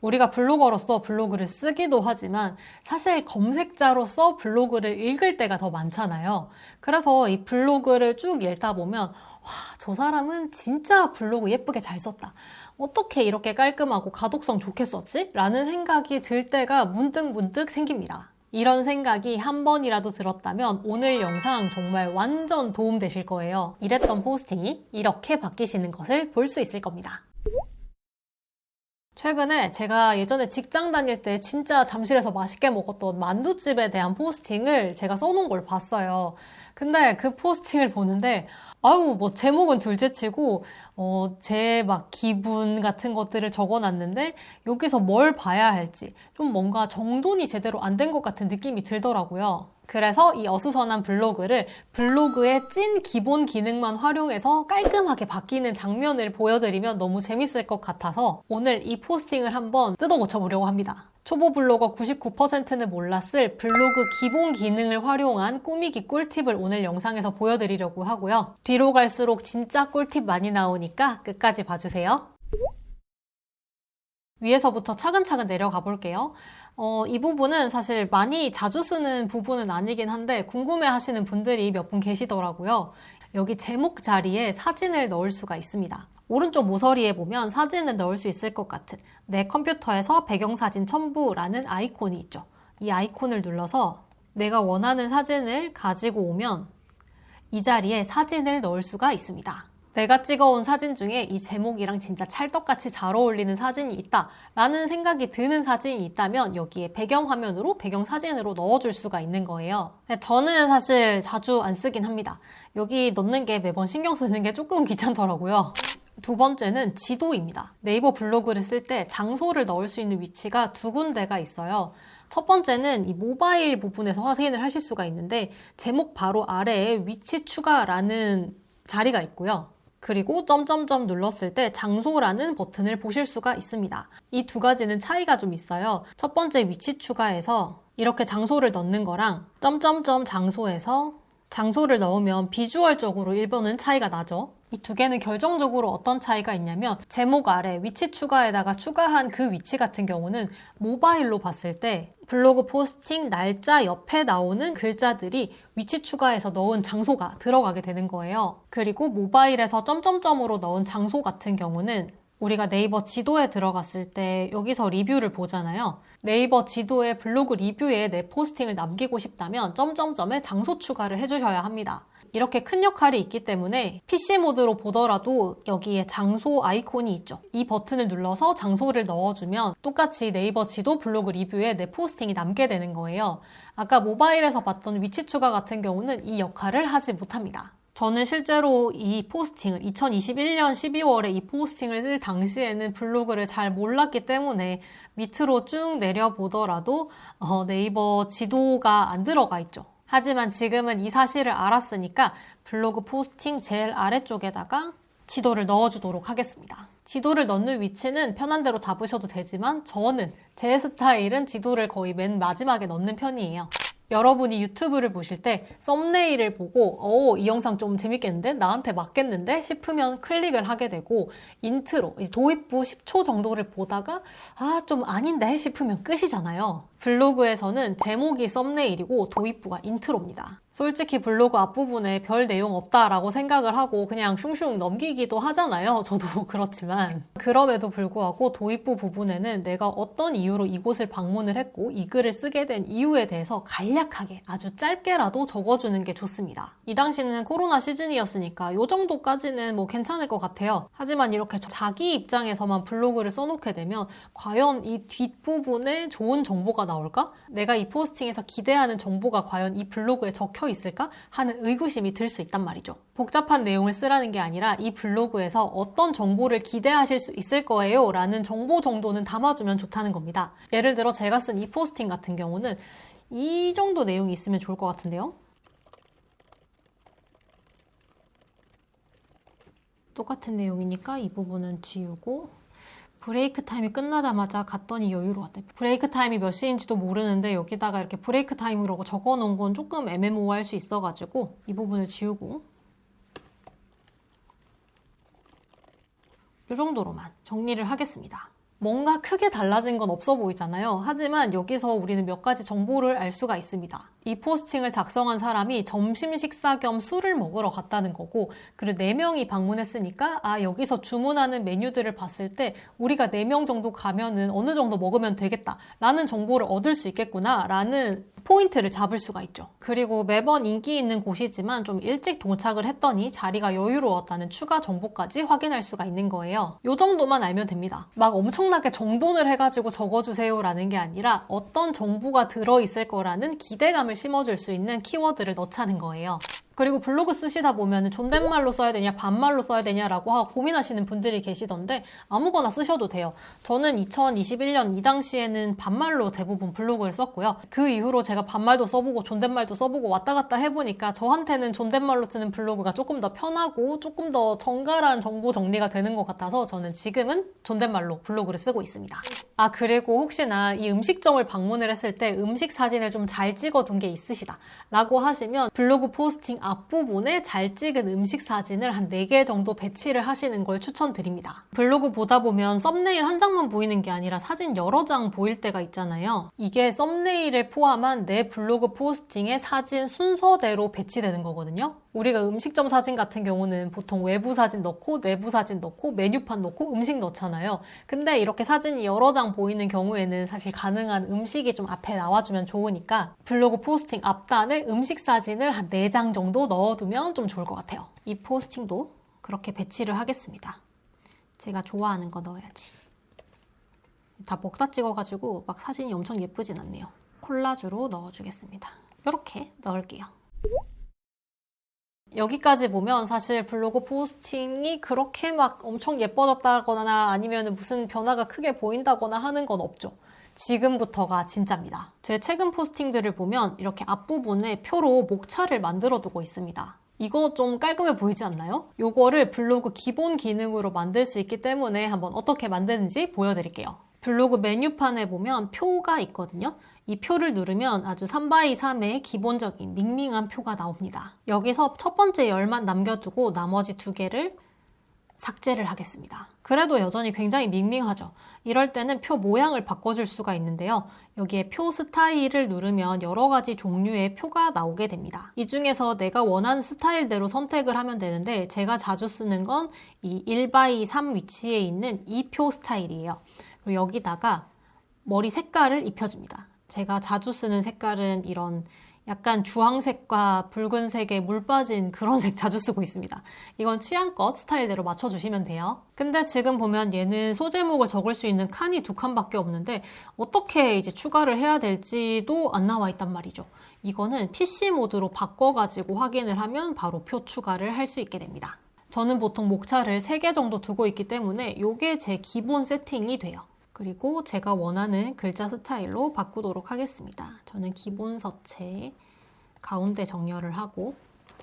우리가 블로거로서 블로그를 쓰기도 하지만 사실 검색자로서 블로그를 읽을 때가 더 많잖아요. 그래서 이 블로그를 쭉 읽다 보면 와, 저 사람은 진짜 블로그 예쁘게 잘 썼다. 어떻게 이렇게 깔끔하고 가독성 좋게 썼지? 라는 생각이 들 때가 문득 문득 생깁니다. 이런 생각이 한 번이라도 들었다면 오늘 영상 정말 완전 도움 되실 거예요. 이랬던 포스팅이 이렇게 바뀌시는 것을 볼 수 있을 겁니다. 최근에 제가 예전에 직장 다닐 때 진짜 잠실에서 맛있게 먹었던 만두집에 대한 포스팅을 제가 써놓은 걸 봤어요. 근데 그 포스팅을 보는데 아유 뭐 제목은 둘째 치고 어, 제 막 기분 같은 것들을 적어 놨는데 여기서 뭘 봐야 할지 좀 뭔가 정돈이 제대로 안 된 것 같은 느낌이 들더라고요. 그래서 이 어수선한 블로그를 블로그의 찐 기본 기능만 활용해서 깔끔하게 바뀌는 장면을 보여드리면 너무 재밌을 것 같아서 오늘 이 포스팅을 한번 뜯어 고쳐보려고 합니다. 초보 블로거 99%는 몰랐을 블로그 기본 기능을 활용한 꾸미기 꿀팁을 오늘 영상에서 보여드리려고 하고요. 뒤로 갈수록 진짜 꿀팁 많이 나오니까 끝까지 봐주세요. 위에서부터 차근차근 내려가 볼게요. 어, 이 부분은 사실 많이 자주 쓰는 부분은 아니긴 한데 궁금해 하시는 분들이 몇 분 계시더라고요. 여기 제목 자리에 사진을 넣을 수가 있습니다. 오른쪽 모서리에 보면 사진을 넣을 수 있을 것 같은 내 컴퓨터에서 배경사진 첨부라는 아이콘이 있죠. 이 아이콘을 눌러서 내가 원하는 사진을 가지고 오면 이 자리에 사진을 넣을 수가 있습니다. 내가 찍어온 사진 중에 이 제목이랑 진짜 찰떡같이 잘 어울리는 사진이 있다 라는 생각이 드는 사진이 있다면 여기에 배경화면으로 배경사진으로 넣어줄 수가 있는 거예요. 근데 저는 사실 자주 안 쓰긴 합니다. 여기 넣는 게 매번 신경 쓰는 게 조금 귀찮더라고요. 두 번째는 지도입니다. 네이버 블로그를 쓸 때 장소를 넣을 수 있는 위치가 두 군데가 있어요. 첫 번째는 이 모바일 부분에서 확인을 하실 수가 있는데 제목 바로 아래에 위치 추가라는 자리가 있고요. 그리고 점점점 눌렀을 때 장소라는 버튼을 보실 수가 있습니다. 이 두 가지는 차이가 좀 있어요. 첫 번째 위치 추가에서 이렇게 장소를 넣는 거랑 점점점 장소에서 장소를 넣으면 비주얼적으로 1번은 차이가 나죠. 이 두 개는 결정적으로 어떤 차이가 있냐면 제목 아래 위치 추가에다가 추가한 그 위치 같은 경우는 모바일로 봤을 때 블로그 포스팅 날짜 옆에 나오는 글자들이 위치 추가해서 넣은 장소가 들어가게 되는 거예요. 그리고 모바일에서 점점점으로 넣은 장소 같은 경우는 우리가 네이버 지도에 들어갔을 때 여기서 리뷰를 보잖아요. 네이버 지도에 블로그 리뷰에 내 포스팅을 남기고 싶다면 점점점에 장소 추가를 해주셔야 합니다. 이렇게 큰 역할이 있기 때문에 PC 모드로 보더라도 여기에 장소 아이콘이 있죠. 이 버튼을 눌러서 장소를 넣어주면 똑같이 네이버 지도 블로그 리뷰에 내 포스팅이 남게 되는 거예요. 아까 모바일에서 봤던 위치 추가 같은 경우는 이 역할을 하지 못합니다. 저는 실제로 이 포스팅을 2021년 12월에 이 포스팅을 쓸 당시에는 블로그를 잘 몰랐기 때문에 밑으로 쭉 내려보더라도 어, 네이버 지도가 안 들어가 있죠. 하지만 지금은 이 사실을 알았으니까 블로그 포스팅 제일 아래쪽에다가 지도를 넣어주도록 하겠습니다. 지도를 넣는 위치는 편한 대로 잡으셔도 되지만 저는 제 스타일은 지도를 거의 맨 마지막에 넣는 편이에요. 여러분이 유튜브를 보실 때 썸네일을 보고 어, 이 영상 좀 재밌겠는데? 나한테 맞겠는데? 싶으면 클릭을 하게 되고 인트로, 도입부 10초 정도를 보다가 아, 좀 아닌데? 싶으면 끝이잖아요. 블로그에서는 제목이 썸네일이고 도입부가 인트로입니다. 솔직히 블로그 앞부분에 별 내용 없다라고 생각을 하고 그냥 슝슝 넘기기도 하잖아요. 저도 그렇지만. 그럼에도 불구하고 도입부 부분에는 내가 어떤 이유로 이곳을 방문을 했고 이 글을 쓰게 된 이유에 대해서 간략하게 아주 짧게라도 적어주는 게 좋습니다. 이 당시는 코로나 시즌이었으니까 이 정도까지는 뭐 괜찮을 것 같아요. 하지만 이렇게 자기 입장에서만 블로그를 써놓게 되면 과연 이 뒷부분에 좋은 정보가 나올까? 내가 이 포스팅에서 기대하는 정보가 과연 이 블로그에 적혀 있을까? 하는 의구심이 들 수 있단 말이죠. 복잡한 내용을 쓰라는 게 아니라 이 블로그에서 어떤 정보를 기대하실 수 있을 거예요 라는 정보 정도는 담아주면 좋다는 겁니다. 예를 들어 제가 쓴 이 포스팅 같은 경우는 이 정도 내용이 있으면 좋을 것 같은데요. 똑같은 내용이니까 이 부분은 지우고 브레이크 타임이 끝나자마자 갔더니 여유로웠대. 브레이크 타임이 몇 시인지도 모르는데 여기다가 이렇게 브레이크 타임이라고 적어 놓은 건 조금 애매모호할 수 있어가지고 이 부분을 지우고 이 정도로만 정리를 하겠습니다. 뭔가 크게 달라진 건 없어 보이잖아요. 하지만 여기서 우리는 몇 가지 정보를 알 수가 있습니다. 이 포스팅을 작성한 사람이 점심 식사 겸 술을 먹으러 갔다는 거고, 그리고 4명이 방문했으니까, 아, 여기서 주문하는 메뉴들을 봤을 때, 우리가 4명 정도 가면은 어느 정도 먹으면 되겠다. 라는 정보를 얻을 수 있겠구나. 라는 포인트를 잡을 수가 있죠. 그리고 매번 인기 있는 곳이지만 좀 일찍 도착을 했더니 자리가 여유로웠다는 추가 정보까지 확인할 수가 있는 거예요. 요 정도만 알면 됩니다. 막 엄청나게 정돈을 해가지고 적어주세요라는 게 아니라 어떤 정보가 들어있을 거라는 기대감을 심어줄 수 있는 키워드를 넣자는 거예요. 그리고 블로그 쓰시다 보면 존댓말로 써야 되냐, 반말로 써야 되냐라고 하고 고민하시는 분들이 계시던데 아무거나 쓰셔도 돼요. 저는 2021년 이 당시에는 반말로 대부분 블로그를 썼고요. 그 이후로 제가 반말도 써보고 존댓말도 써보고 왔다 갔다 해보니까 저한테는 존댓말로 쓰는 블로그가 조금 더 편하고 조금 더 정갈한 정보 정리가 되는 것 같아서 저는 지금은 존댓말로 블로그를 쓰고 있습니다. 아, 그리고 혹시나 이 음식점을 방문을 했을 때 음식 사진을 좀 잘 찍어둔 게 있으시다 라고 하시면 블로그 포스팅 앞부분에 잘 찍은 음식 사진을 한 4개 정도 배치를 하시는 걸 추천드립니다. 블로그 보다 보면 썸네일 한 장만 보이는 게 아니라 사진 여러 장 보일 때가 있잖아요. 이게 썸네일을 포함한 내 블로그 포스팅의 사진 순서대로 배치되는 거거든요. 우리가 음식점 사진 같은 경우는 보통 외부 사진 넣고 내부 사진 넣고 메뉴판 넣고 음식 넣잖아요. 근데 이렇게 사진이 여러 장 보이는 경우에는 사실 가능한 음식이 좀 앞에 나와주면 좋으니까 블로그 포스팅 앞단에 음식 사진을 한 4장 정도 넣어두면 좀 좋을 것 같아요. 이 포스팅도 그렇게 배치를 하겠습니다. 제가 좋아하는 거 넣어야지. 다 먹다 찍어가지고 막 사진이 엄청 예쁘진 않네요. 콜라주로 넣어주겠습니다. 이렇게 넣을게요. 여기까지 보면 사실 블로그 포스팅이 그렇게 막 엄청 예뻐졌다거나 아니면 무슨 변화가 크게 보인다거나 하는 건 없죠. 지금부터가 진짜입니다. 제 최근 포스팅들을 보면 이렇게 앞부분에 표로 목차를 만들어 두고 있습니다. 이거 좀 깔끔해 보이지 않나요? 요거를 블로그 기본 기능으로 만들 수 있기 때문에 한번 어떻게 만드는지 보여드릴게요. 블로그 메뉴판에 보면 표가 있거든요. 이 표를 누르면 아주 3x3의 기본적인 밍밍한 표가 나옵니다. 여기서 첫 번째 열만 남겨두고 나머지 두 개를 삭제를 하겠습니다. 그래도 여전히 굉장히 밍밍하죠. 이럴 때는 표 모양을 바꿔줄 수가 있는데요. 여기에 표 스타일을 누르면 여러 가지 종류의 표가 나오게 됩니다. 이 중에서 내가 원하는 스타일대로 선택을 하면 되는데 제가 자주 쓰는 건 이 1x3 위치에 있는 이 표 스타일이에요. 그리고 여기다가 머리 색깔을 입혀줍니다. 제가 자주 쓰는 색깔은 이런 약간 주황색과 붉은색에 물 빠진 그런 색 자주 쓰고 있습니다. 이건 취향껏 스타일대로 맞춰주시면 돼요. 근데 지금 보면 얘는 소제목을 적을 수 있는 칸이 두 칸밖에 없는데 어떻게 이제 추가를 해야 될지도 안 나와 있단 말이죠. 이거는 PC 모드로 바꿔가지고 확인을 하면 바로 표 추가를 할 수 있게 됩니다. 저는 보통 목차를 3개 정도 두고 있기 때문에 이게 제 기본 세팅이 돼요. 그리고 제가 원하는 글자 스타일로 바꾸도록 하겠습니다. 저는 기본 서체 가운데 정렬을 하고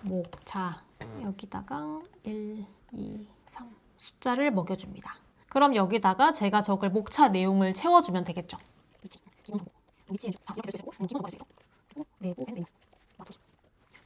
목 자 여기다가 1, 2, 3 숫자를 먹여줍니다. 그럼 여기다가 제가 적을 목차 내용을 채워주면 되겠죠. 위치, 기본 정보, 위치. 자, 이렇게 해주시고, 기본 정보 가지고 그리고 메뉴 놔두죠.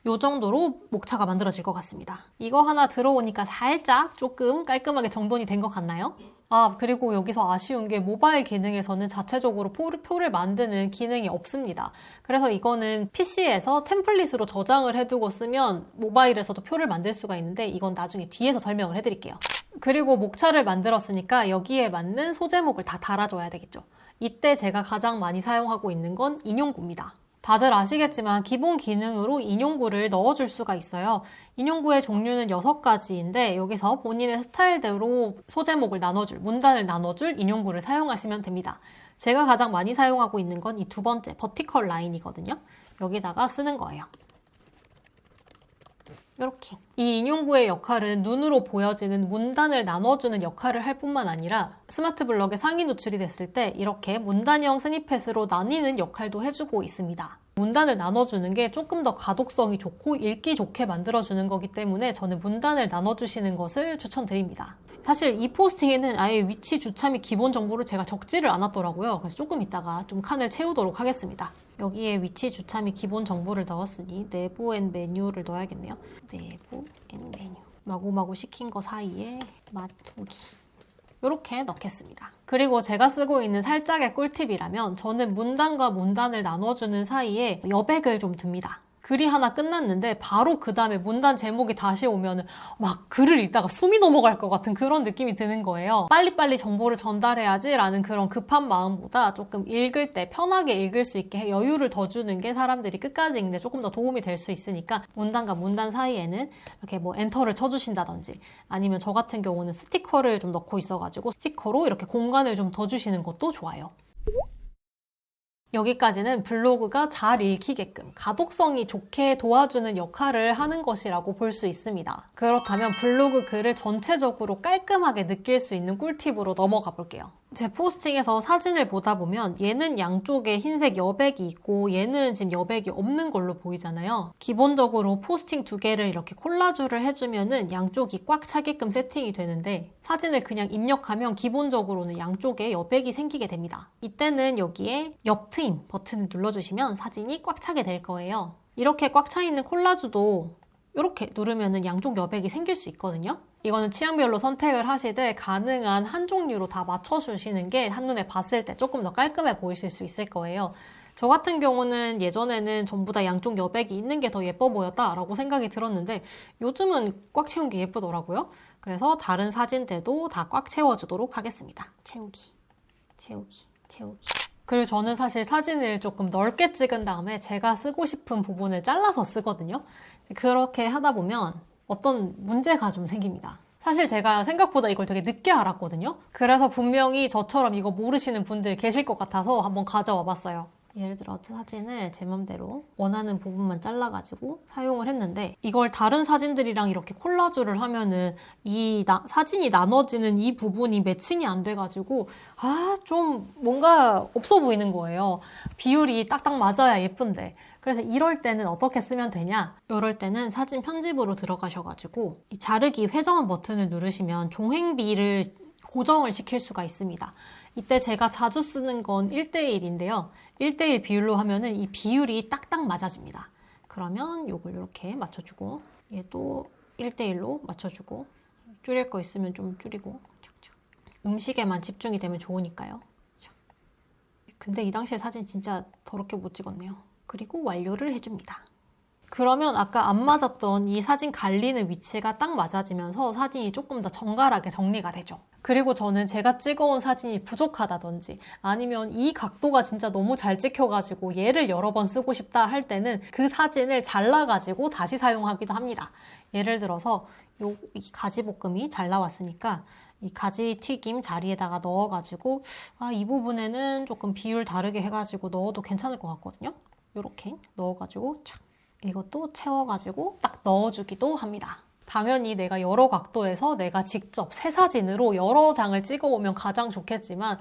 요 정도로 목차가 만들어질 것 같습니다. 이거 하나 들어오니까 살짝 조금 깔끔하게 정돈이 된 것 같나요? 아, 그리고 여기서 아쉬운 게 모바일 기능에서는 자체적으로 표를, 만드는 기능이 없습니다. 그래서 이거는 PC에서 템플릿으로 저장을 해두고 쓰면 모바일에서도 표를 만들 수가 있는데 이건 나중에 뒤에서 설명을 해드릴게요. 그리고 목차를 만들었으니까 여기에 맞는 소제목을 다 달아줘야 되겠죠. 이때 제가 가장 많이 사용하고 있는 건 인용구입니다. 다들 아시겠지만 기본 기능으로 인용구를 넣어줄 수가 있어요. 인용구의 종류는 6가지인데 여기서 본인의 스타일대로 소제목을 나눠줄, 문단을 나눠줄 인용구를 사용하시면 됩니다. 제가 가장 많이 사용하고 있는 건 이 두 번째 버티컬 라인이거든요. 여기다가 쓰는 거예요. 이렇게. 이 인용구의 역할은 눈으로 보여지는 문단을 나눠주는 역할을 할 뿐만 아니라 스마트 블럭에 상위 노출이 됐을 때 이렇게 문단형 스니펫으로 나뉘는 역할도 해주고 있습니다. 문단을 나눠주는 게 조금 더 가독성이 좋고 읽기 좋게 만들어주는 거기 때문에 저는 문단을 나눠주시는 것을 추천드립니다. 사실 이 포스팅에는 아예 위치, 주차 및 기본 정보를 제가 적지를 않았더라고요. 그래서 조금 이따가 좀 칸을 채우도록 하겠습니다. 여기에 위치, 주차 및 기본 정보를 넣었으니 내부 앤 메뉴를 넣어야겠네요. 내부 앤 메뉴. 마구마구 시킨 거 사이에 맞추기. 이렇게 넣겠습니다. 그리고 제가 쓰고 있는 살짝의 꿀팁이라면 저는 문단과 문단을 나눠주는 사이에 여백을 좀 둡니다. 글이 하나 끝났는데 바로 그 다음에 문단 제목이 다시 오면은 막 글을 읽다가 숨이 넘어갈 것 같은 그런 느낌이 드는 거예요. 빨리빨리 정보를 전달해야지라는 그런 급한 마음보다 조금 읽을 때 편하게 읽을 수 있게 여유를 더 주는 게 사람들이 끝까지 읽는데 조금 더 도움이 될 수 있으니까 문단과 문단 사이에는 이렇게 뭐 엔터를 쳐주신다든지 아니면 저 같은 경우는 스티커를 좀 넣고 있어가지고 스티커로 이렇게 공간을 좀 더 주시는 것도 좋아요. 여기까지는 블로그가 잘 읽히게끔 가독성이 좋게 도와주는 역할을 하는 것이라고 볼 수 있습니다. 그렇다면 블로그 글을 전체적으로 깔끔하게 느낄 수 있는 꿀팁으로 넘어가 볼게요. 제 포스팅에서 사진을 보다 보면 얘는 양쪽에 흰색 여백이 있고 얘는 지금 여백이 없는 걸로 보이잖아요. 기본적으로 포스팅 두 개를 이렇게 콜라주를 해주면은 양쪽이 꽉 차게끔 세팅이 되는데 사진을 그냥 입력하면 기본적으로는 양쪽에 여백이 생기게 됩니다. 이때는 여기에 옆 트임 버튼을 눌러주시면 사진이 꽉 차게 될 거예요. 이렇게 꽉 차 있는 콜라주도 이렇게 누르면은 양쪽 여백이 생길 수 있거든요. 이거는 취향별로 선택을 하시되 가능한 한 종류로 다 맞춰주시는 게 한눈에 봤을 때 조금 더 깔끔해 보이실 수 있을 거예요. 저 같은 경우는 예전에는 전부 다 양쪽 여백이 있는 게 더 예뻐 보였다라고 생각이 들었는데 요즘은 꽉 채운 게 예쁘더라고요. 그래서 다른 사진들도 다 꽉 채워주도록 하겠습니다. 채우기, 채우기, 채우기. 그리고 저는 사실 사진을 조금 넓게 찍은 다음에 제가 쓰고 싶은 부분을 잘라서 쓰거든요. 그렇게 하다 보면 어떤 문제가 좀 생깁니다. 사실 제가 생각보다 이걸 되게 늦게 알았거든요. 그래서 분명히 저처럼 이거 모르시는 분들 계실 것 같아서 한번 가져와 봤어요. 예를 들어 사진을 제 맘대로 원하는 부분만 잘라가지고 사용을 했는데 이걸 다른 사진들이랑 이렇게 콜라주를 하면은 이 나- 사진이 나눠지는 이 부분이 매칭이 안 돼가지고 아 좀 뭔가 없어 보이는 거예요. 비율이 딱딱 맞아야 예쁜데 그래서 이럴 때는 어떻게 쓰면 되냐? 이럴 때는 사진 편집으로 들어가셔가지고 이 자르기 회전 버튼을 누르시면 종횡비를 고정을 시킬 수가 있습니다. 이때 제가 자주 쓰는 건 1대1인데요. 1대1 비율로 하면은 이 비율이 딱딱 맞아집니다. 그러면 요걸 이렇게 맞춰주고 얘도 1대1로 맞춰주고 줄일 거 있으면 좀 줄이고. 음식에만 집중이 되면 좋으니까요. 착. 근데 이 당시에 사진 진짜 더럽게 못 찍었네요. 그리고 완료를 해줍니다. 그러면 아까 안 맞았던 이 사진 갈리는 위치가 딱 맞아지면서 사진이 조금 더 정갈하게 정리가 되죠. 그리고 저는 제가 찍어온 사진이 부족하다든지 아니면 이 각도가 진짜 너무 잘 찍혀가지고 얘를 여러 번 쓰고 싶다 할 때는 그 사진을 잘라가지고 다시 사용하기도 합니다. 예를 들어서 요, 이 가지볶음이 잘 나왔으니까 이 가지 튀김 자리에다가 넣어가지고 아, 이 부분에는 조금 비율 다르게 해가지고 넣어도 괜찮을 것 같거든요. 이렇게 넣어가지고 착 이것도 채워가지고 딱 넣어주기도 합니다. 당연히 내가 여러 각도에서 내가 직접 새 사진으로 여러 장을 찍어오면 가장 좋겠지만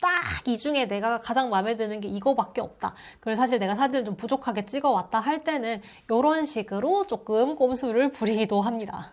딱이 중에 내가 가장 마음에 드는 게 이거밖에 없다. 그래서 사실 내가 사진을 좀 부족하게 찍어왔다 할 때는 이런 식으로 조금 꼼수를 부리기도 합니다.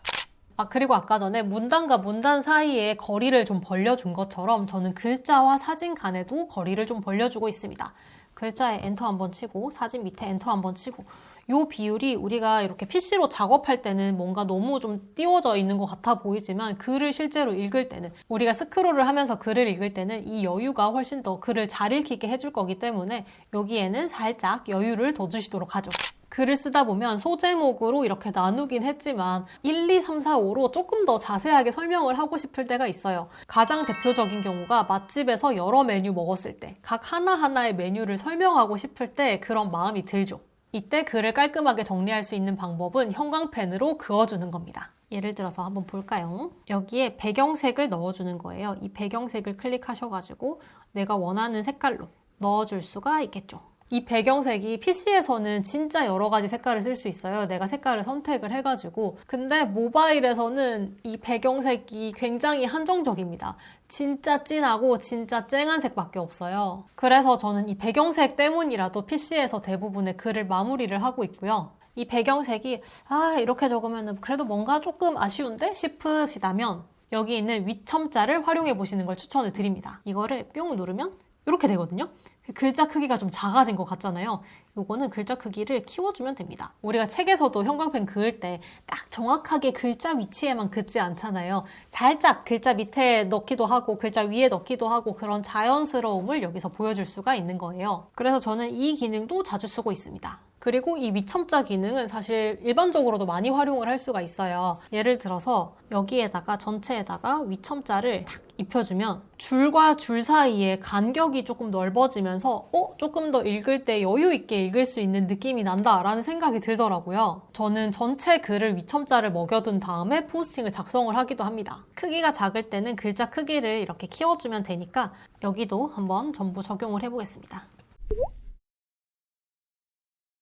아, 그리고 아까 전에 문단과 문단 사이에 거리를 좀 벌려준 것처럼 저는 글자와 사진 간에도 거리를 좀 벌려주고 있습니다. 글자에 엔터 한번 치고 사진 밑에 엔터 한번 치고 요 비율이 우리가 이렇게 PC로 작업할 때는 뭔가 너무 좀 띄워져 있는 것 같아 보이지만 글을 실제로 읽을 때는 우리가 스크롤을 하면서 글을 읽을 때는 이 여유가 훨씬 더 글을 잘 읽히게 해줄 거기 때문에 여기에는 살짝 여유를 더 주시도록 하죠. 글을 쓰다 보면 소제목으로 이렇게 나누긴 했지만 1, 2, 3, 4, 5로 조금 더 자세하게 설명을 하고 싶을 때가 있어요. 가장 대표적인 경우가 맛집에서 여러 메뉴 먹었을 때 각 하나하나의 메뉴를 설명하고 싶을 때 그런 마음이 들죠. 이때 글을 깔끔하게 정리할 수 있는 방법은 형광펜으로 그어주는 겁니다. 예를 들어서 한번 볼까요? 여기에 배경색을 넣어주는 거예요. 이 배경색을 클릭하셔가지고 내가 원하는 색깔로 넣어줄 수가 있겠죠. 이 배경색이 PC에서는 진짜 여러 가지 색깔을 쓸 수 있어요. 내가 색깔을 선택을 해가지고. 근데 모바일에서는 이 배경색이 굉장히 한정적입니다. 진짜 진하고 진짜 쨍한 색밖에 없어요. 그래서 저는 이 배경색 때문이라도 PC에서 대부분의 글을 마무리를 하고 있고요. 이 배경색이 아 이렇게 적으면 그래도 뭔가 조금 아쉬운데 싶으시다면 여기 있는 위첨자를 활용해 보시는 걸 추천을 드립니다. 이거를 뿅 누르면 이렇게 되거든요. 글자 크기가 좀 작아진 것 같잖아요. 요거는 글자 크기를 키워주면 됩니다. 우리가 책에서도 형광펜 그을 때 딱 정확하게 글자 위치에만 긋지 않잖아요. 살짝 글자 밑에 넣기도 하고 글자 위에 넣기도 하고 그런 자연스러움을 여기서 보여줄 수가 있는 거예요. 그래서 저는 이 기능도 자주 쓰고 있습니다. 그리고 이 위첨자 기능은 사실 일반적으로도 많이 활용을 할 수가 있어요. 예를 들어서 여기에다가 전체에다가 위첨자를 탁 입혀주면 줄과 줄 사이에 간격이 조금 넓어지면서 어? 조금 더 읽을 때 여유 있게 읽을 수 있는 느낌이 난다라는 생각이 들더라고요. 저는 전체 글을 위첨자를 먹여둔 다음에 포스팅을 작성을 하기도 합니다. 크기가 작을 때는 글자 크기를 이렇게 키워주면 되니까 여기도 한번 전부 적용을 해보겠습니다.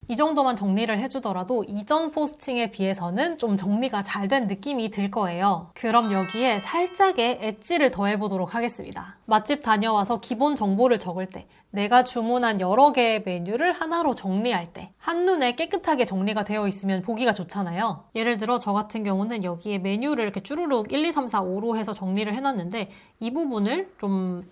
이 정도만 정리를 해주더라도 이전 포스팅에 비해서는 좀 정리가 잘 된 느낌이 들 거예요. 그럼 여기에 살짝의 엣지를 더해보도록 하겠습니다. 맛집 다녀와서 기본 정보를 적을 때, 내가 주문한 여러 개의 메뉴를 하나로 정리할 때, 한눈에 깨끗하게 정리가 되어 있으면 보기가 좋잖아요. 예를 들어 저 같은 경우는 여기에 메뉴를 이렇게 쭈루룩 1, 2, 3, 4, 5로 해서 정리를 해놨는데 이 부분을 좀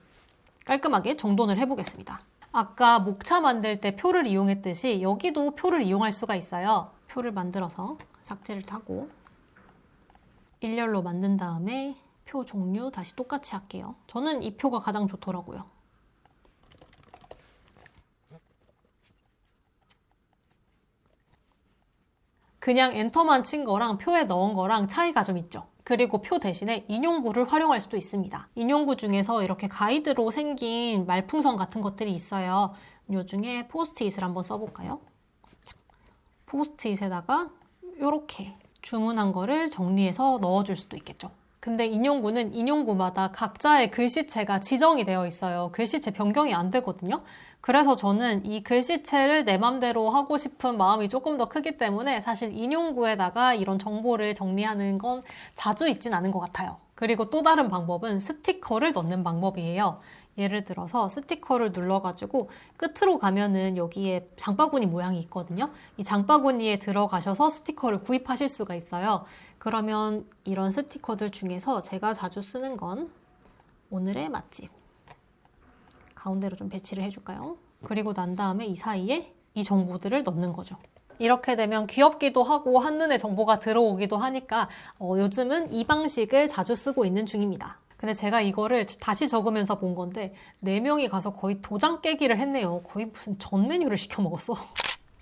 깔끔하게 정돈을 해보겠습니다. 아까 목차 만들 때 표를 이용했듯이 여기도 표를 이용할 수가 있어요. 표를 만들어서 삭제를 타고 일렬로 만든 다음에 표 종류 다시 똑같이 할게요. 저는 이 표가 가장 좋더라고요. 그냥 엔터만 친 거랑 표에 넣은 거랑 차이가 좀 있죠. 그리고 표 대신에 인용구를 활용할 수도 있습니다. 인용구 중에서 이렇게 가이드로 생긴 말풍선 같은 것들이 있어요. 요 중에 포스트잇을 한번 써볼까요? 포스트잇에다가 이렇게 주문한 거를 정리해서 넣어줄 수도 있겠죠. 근데 인용구는 인용구마다 각자의 글씨체가 지정이 되어 있어요. 글씨체 변경이 안 되거든요. 그래서 저는 이 글씨체를 내 맘대로 하고 싶은 마음이 조금 더 크기 때문에 사실 인용구에다가 이런 정보를 정리하는 건 자주 있진 않은 것 같아요. 그리고 또 다른 방법은 스티커를 넣는 방법이에요. 예를 들어서 스티커를 눌러가지고 끝으로 가면은 여기에 장바구니 모양이 있거든요. 이 장바구니에 들어가셔서 스티커를 구입하실 수가 있어요. 그러면 이런 스티커들 중에서 제가 자주 쓰는 건 오늘의 맛집. 가운데로 좀 배치를 해줄까요? 그리고 난 다음에 이 사이에 이 정보들을 넣는 거죠. 이렇게 되면 귀엽기도 하고 한눈에 정보가 들어오기도 하니까 어, 요즘은 이 방식을 자주 쓰고 있는 중입니다. 근데 제가 이거를 다시 적으면서 본 건데 네 명이 가서 거의 도장 깨기를 했네요. 거의 무슨 전 메뉴를 시켜 먹었어.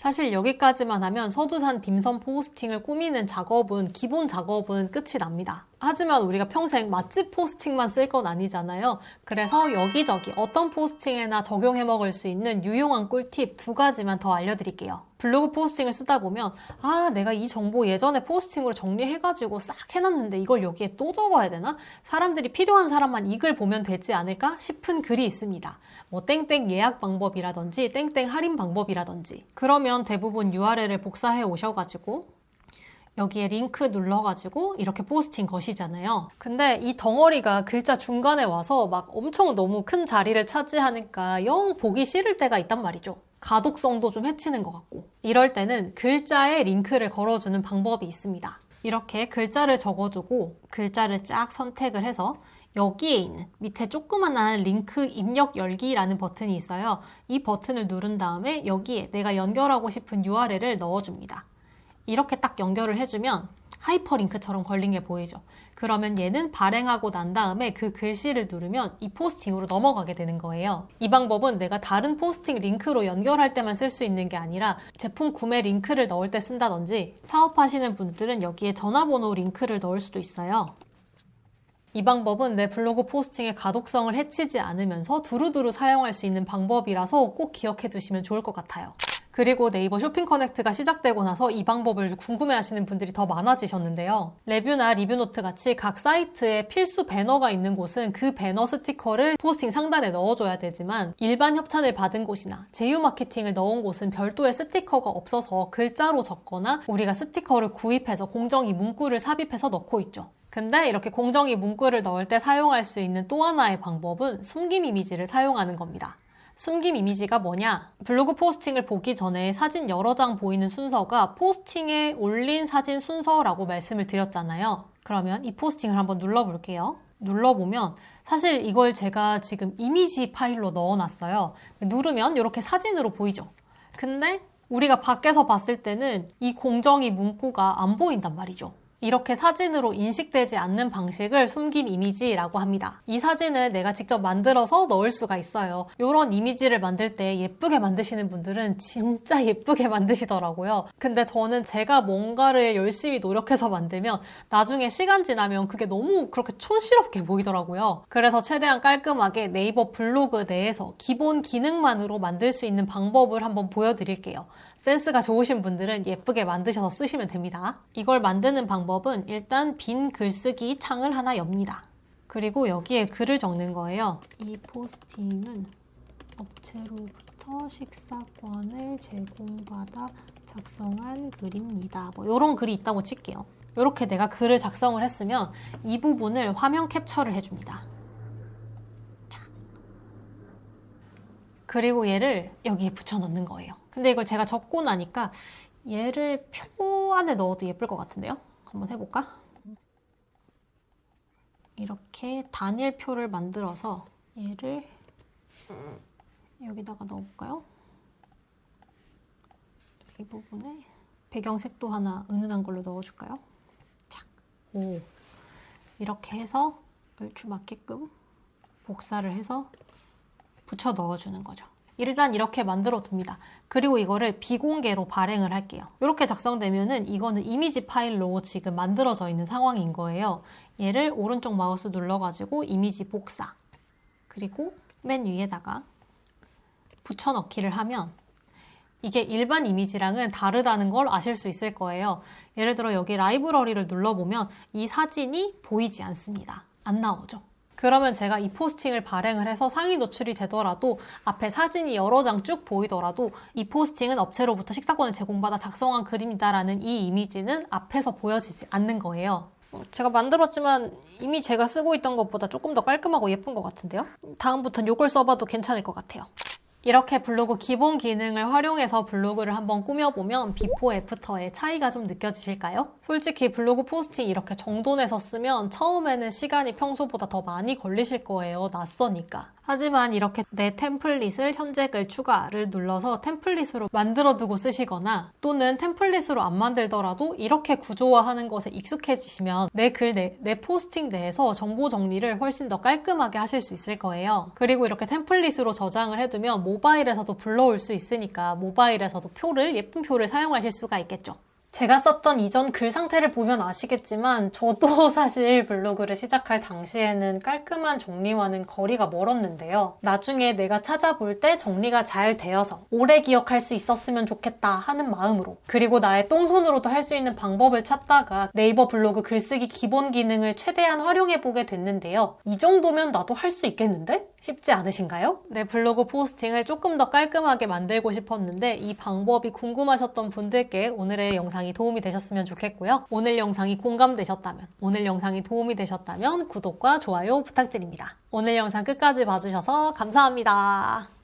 사실 여기까지만 하면 서두산 딤섬 포스팅을 꾸미는 작업은 기본 작업은 끝이 납니다. 하지만 우리가 평생 맛집 포스팅만 쓸 건 아니잖아요. 그래서 여기저기 어떤 포스팅에나 적용해 먹을 수 있는 유용한 꿀팁 두 가지만 더 알려드릴게요. 블로그 포스팅을 쓰다 보면 아 내가 이 정보 예전에 포스팅으로 정리해가지고 싹 해놨는데 이걸 여기에 또 적어야 되나? 사람들이 필요한 사람만 이 글 보면 되지 않을까 싶은 글이 있습니다. 뭐 땡땡 예약 방법이라든지 땡땡 할인 방법이라든지 그러면 대부분 URL을 복사해 오셔가지고 여기에 링크 눌러가지고 이렇게 포스팅 거시잖아요. 근데 이 덩어리가 글자 중간에 와서 막 엄청 너무 큰 자리를 차지하니까 영 보기 싫을 때가 있단 말이죠. 가독성도 좀 해치는 것 같고. 이럴 때는 글자에 링크를 걸어주는 방법이 있습니다. 이렇게 글자를 적어두고 글자를 쫙 선택을 해서 여기에 있는 밑에 조그만한 링크 입력 열기라는 버튼이 있어요. 이 버튼을 누른 다음에 여기에 내가 연결하고 싶은 URL을 넣어줍니다. 이렇게 딱 연결을 해주면 하이퍼링크처럼 걸린 게 보이죠. 그러면 얘는 발행하고 난 다음에 그 글씨를 누르면 이 포스팅으로 넘어가게 되는 거예요. 이 방법은 내가 다른 포스팅 링크로 연결할 때만 쓸 수 있는 게 아니라 제품 구매 링크를 넣을 때 쓴다든지 사업하시는 분들은 여기에 전화번호 링크를 넣을 수도 있어요. 이 방법은 내 블로그 포스팅의 가독성을 해치지 않으면서 두루두루 사용할 수 있는 방법이라서 꼭 기억해 두시면 좋을 것 같아요. 그리고 네이버 쇼핑 커넥트가 시작되고 나서 이 방법을 궁금해 하시는 분들이 더 많아지셨는데요. 레뷰나 리뷰노트 같이 각 사이트에 필수 배너가 있는 곳은 그 배너 스티커를 포스팅 상단에 넣어줘야 되지만 일반 협찬을 받은 곳이나 제휴 마케팅을 넣은 곳은 별도의 스티커가 없어서 글자로 적거나 우리가 스티커를 구입해서 공정이 문구를 삽입해서 넣고 있죠. 근데 이렇게 공정이 문구를 넣을 때 사용할 수 있는 또 하나의 방법은 숨김 이미지를 사용하는 겁니다. 숨김 이미지가 뭐냐? 블로그 포스팅을 보기 전에 사진 여러 장 보이는 순서가 포스팅에 올린 사진 순서라고 말씀을 드렸잖아요. 그러면 이 포스팅을 한번 눌러볼게요. 눌러보면 사실 이걸 제가 지금 이미지 파일로 넣어놨어요. 누르면 이렇게 사진으로 보이죠. 근데 우리가 밖에서 봤을 때는 이 공정이 문구가 안 보인단 말이죠. 이렇게 사진으로 인식되지 않는 방식을 숨김 이미지라고 합니다. 이 사진을 내가 직접 만들어서 넣을 수가 있어요. 이런 이미지를 만들 때 예쁘게 만드시는 분들은 진짜 예쁘게 만드시더라고요. 근데 저는 제가 뭔가를 열심히 노력해서 만들면 나중에 시간 지나면 그게 너무 그렇게 촌스럽게 보이더라고요. 그래서 최대한 깔끔하게 네이버 블로그 내에서 기본 기능만으로 만들 수 있는 방법을 한번 보여드릴게요. 센스가 좋으신 분들은 예쁘게 만드셔서 쓰시면 됩니다. 이걸 만드는 방법은 일단 빈 글쓰기 창을 하나 엽니다. 그리고 여기에 글을 적는 거예요. 이 포스팅은 업체로부터 식사권을 제공받아 작성한 글입니다. 뭐 이런 글이 있다고 칠게요. 이렇게 내가 글을 작성을 했으면 이 부분을 화면 캡처를 해줍니다. 자. 그리고 얘를 여기에 붙여 넣는 거예요. 근데 이걸 제가 적고 나니까 얘를 표 안에 넣어도 예쁠 것 같은데요? 한번 해볼까? 이렇게 단일표를 만들어서 얘를 여기다가 넣어볼까요? 이 부분에 배경색도 하나 은은한 걸로 넣어줄까요? 착. 오. 이렇게 해서 얼추 맞게끔 복사를 해서 붙여 넣어주는 거죠. 일단 이렇게 만들어 둡니다. 그리고 이거를 비공개로 발행을 할게요. 이렇게 작성되면은 이거는 이미지 파일로 지금 만들어져 있는 상황인 거예요. 얘를 오른쪽 마우스 눌러가지고 이미지 복사. 그리고 맨 위에다가 붙여넣기를 하면 이게 일반 이미지랑은 다르다는 걸 아실 수 있을 거예요. 예를 들어 여기 라이브러리를 눌러보면 이 사진이 보이지 않습니다. 안 나오죠. 그러면 제가 이 포스팅을 발행을 해서 상위 노출이 되더라도 앞에 사진이 여러 장 쭉 보이더라도 이 포스팅은 업체로부터 식사권을 제공받아 작성한 글입니다라는 이 이미지는 앞에서 보여지지 않는 거예요. 어, 제가 만들었지만 이미 제가 쓰고 있던 것보다 조금 더 깔끔하고 예쁜 것 같은데요? 다음부터는 이걸 써봐도 괜찮을 것 같아요. 이렇게 블로그 기본 기능을 활용해서 블로그를 한번 꾸며보면 비포 애프터의 차이가 좀 느껴지실까요? 솔직히 블로그 포스팅 이렇게 정돈해서 쓰면 처음에는 시간이 평소보다 더 많이 걸리실 거예요. 낯서니까. 하지만 이렇게 내 템플릿을 현재 글 추가를 눌러서 템플릿으로 만들어두고 쓰시거나 또는 템플릿으로 안 만들더라도 이렇게 구조화하는 것에 익숙해지시면 내 글, 내, 내 포스팅 내에서 정보 정리를 훨씬 더 깔끔하게 하실 수 있을 거예요. 그리고 이렇게 템플릿으로 저장을 해두면 모바일에서도 불러올 수 있으니까 모바일에서도 표를, 예쁜 표를 사용하실 수가 있겠죠. 제가 썼던 이전 글 상태를 보면 아시겠지만 저도 사실 블로그를 시작할 당시에는 깔끔한 정리와는 거리가 멀었는데요. 나중에 내가 찾아볼 때 정리가 잘 되어서 오래 기억할 수 있었으면 좋겠다 하는 마음으로 그리고 나의 똥손으로도 할 수 있는 방법을 찾다가 네이버 블로그 글쓰기 기본 기능을 최대한 활용해 보게 됐는데요. 이 정도면 나도 할 수 있겠는데? 쉽지 않으신가요? 내 블로그 포스팅을 조금 더 깔끔하게 만들고 싶었는데 이 방법이 궁금하셨던 분들께 오늘의 영상이 도움이 되셨으면 좋겠고요. 오늘 영상이 공감되셨다면, 오늘 영상이 도움이 되셨다면 구독과 좋아요 부탁드립니다. 오늘 영상 끝까지 봐주셔서 감사합니다.